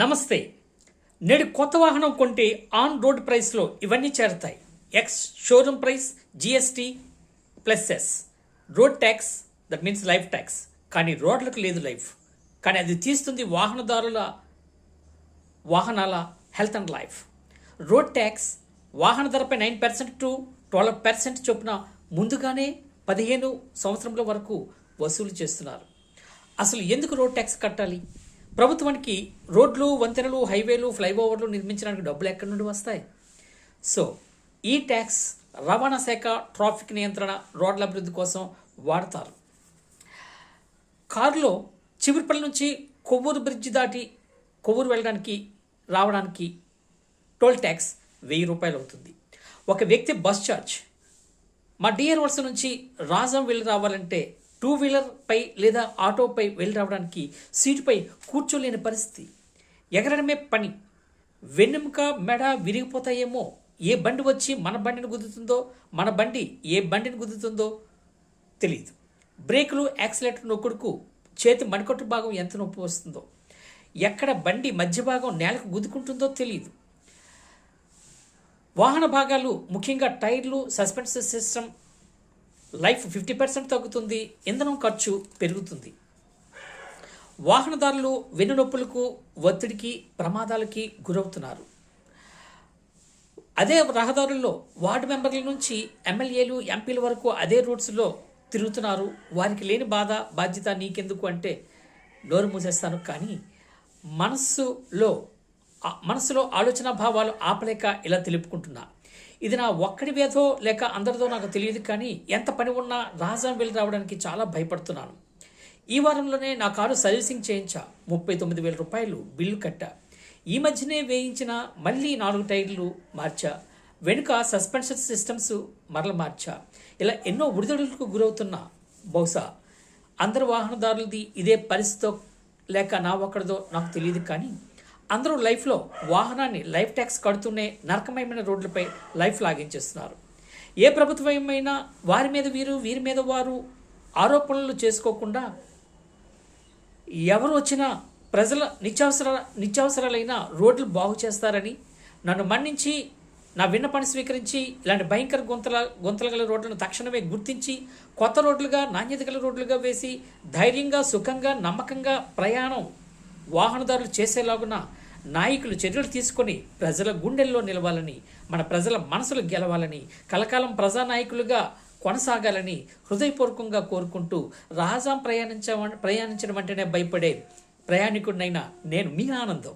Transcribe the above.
నమస్తే. నేడు కొత్త వాహనం కొంటే ఆన్ రోడ్ ప్రైస్లో ఇవన్నీ చేరతాయి. Ex showroom price GST plus yes road tax that means life tax కానీ రోడ్లకు లేదు లైఫ్. కానీ అది తీస్తుంది వాహనదారుల వాహనాల health and life road tax వాహన ధరపై nine percent to twelve percent చొప్పున ముందుగానే పదిహేను సంవత్సరంలో వరకు వసూలు చేస్తున్నారు. అసలు ఎందుకు రోడ్ ట్యాక్స్ కట్టాలి? ప్రభుత్వానికి రోడ్లు వంతెనలు హైవేలు ఫ్లైఓవర్లు నిర్మించడానికి డబ్బులు ఎక్కడి నుండి వస్తాయి? సో ఈ ట్యాక్స్ రవాణా శాఖ ట్రాఫిక్ నియంత్రణ రోడ్ల అభివృద్ధి కోసం వాడతారు. కారులో చివరిపల్లి నుంచి కొవ్వూరు బ్రిడ్జ్ దాటి కొవ్వూరు వెళ్ళడానికి రావడానికి టోల్ ట్యాక్స్ వెయ్యి రూపాయలు అవుతుంది. ఒక వ్యక్తి బస్ ఛార్జ్. మా డిఆర్ వలస నుంచి రాజం వెళ్ళి రావాలంటే టూ వీలర్పై లేదా ఆటోపై వెళ్ళి రావడానికి సీటుపై కూర్చోలేని పరిస్థితి. ఎగరడమే పని. వెన్నెముక మెడ విరిగిపోతాయేమో. ఏ బండి వచ్చి మన బండిని గుద్దుతుందో మన బండి ఏ బండిని గుద్దుతుందో తెలియదు బ్రేకులు యాక్సిలేటర్ నొక్కుడుకు చేతి మణికొట్టు భాగం ఎంత నొప్పి వస్తుందో ఎక్కడ బండి మధ్య భాగం నేలకు గుద్దుకుంటుందో తెలియదు వాహన భాగాలు ముఖ్యంగా టైర్లు suspension system life fifty percent తగ్గుతుంది ఇంధనం ఖర్చు పెరుగుతుంది. వాహనదారులు వెన్నునొప్పులకు ఒత్తిడికి ప్రమాదాలకి గురవుతున్నారు. అదే రహదారుల్లో వార్డు మెంబర్ల నుంచి ఎమ్మెల్యేలు ఎంపీల వరకు అదే రూట్స్లో తిరుగుతున్నారు. వారికి లేని బాధ బాధ్యత నీకెందుకు అంటే నోరు మూసేస్తాను. కానీ మనస్సులో మనసులో ఆలోచన భావాలు ఆపలేక ఇలా తెలుపుకుంటున్నా. ఇది నా ఒక్కడి వేదో లేక అందరిదో నాకు తెలియదు కానీ ఎంత పని ఉన్నా రాజధాని వెళ్ళి రావడానికి చాలా భయపడుతున్నాను. ఈ వారంలోనే నా కారు సర్వీసింగ్ చేయించా. ముప్పై తొమ్మిది వేల రూపాయలు బిల్లు కట్టా. ఈ మధ్యనే వేయించిన మళ్ళీ నాలుగు టైర్లు మార్చా. వెనుక సస్పెన్షన్ సిస్టమ్స్ మరల మార్చా. ఇలా ఎన్నో ఒడిదొడులకు గురవుతున్నా. బహుశా అందరు వాహనదారులది ఇదే పరిస్థితితో లేక నా ఒక్కడిదో నాకు తెలియదు కానీ అందరూ లైఫ్లో వాహనాన్ని లైఫ్ ట్యాక్స్ కడుతూనే నరకమయమైన రోడ్లపై లైఫ్ లాగించేస్తున్నారు. ఏ ప్రభుత్వమైనా వారి మీద వీరు వీరి మీద వారు ఆరోపణలు చేసుకోకుండా ఎవరు వచ్చినా ప్రజల నిత్యావసర నిత్యావసరాలైన రోడ్లు బాగు చేస్తారని నన్ను మన్నించి నా విన్నపాన్ని స్వీకరించి ఇలాంటి భయంకర గుంతల గుంతలు గల రోడ్లను తక్షణమే గుర్తించి కొత్త రోడ్లుగా నాణ్యత గల రోడ్లుగా వేసి ధైర్యంగా సుఖంగా నమ్మకంగా ప్రయాణం వాహనదారులు చేసేలాగున నాయకులు చర్యలు తీసుకొని ప్రజల గుండెల్లో నిలవాలని మన ప్రజల మనసులు గెలవాలని కలకాలం ప్రజానాయకులుగా కొనసాగాలని హృదయపూర్వకంగా కోరుకుంటూ రాజాం ప్రయాణించ ప్రయాణించడం అంటేనే భయపడే ప్రయాణికుడినైనా నేను మీ ఆనందం.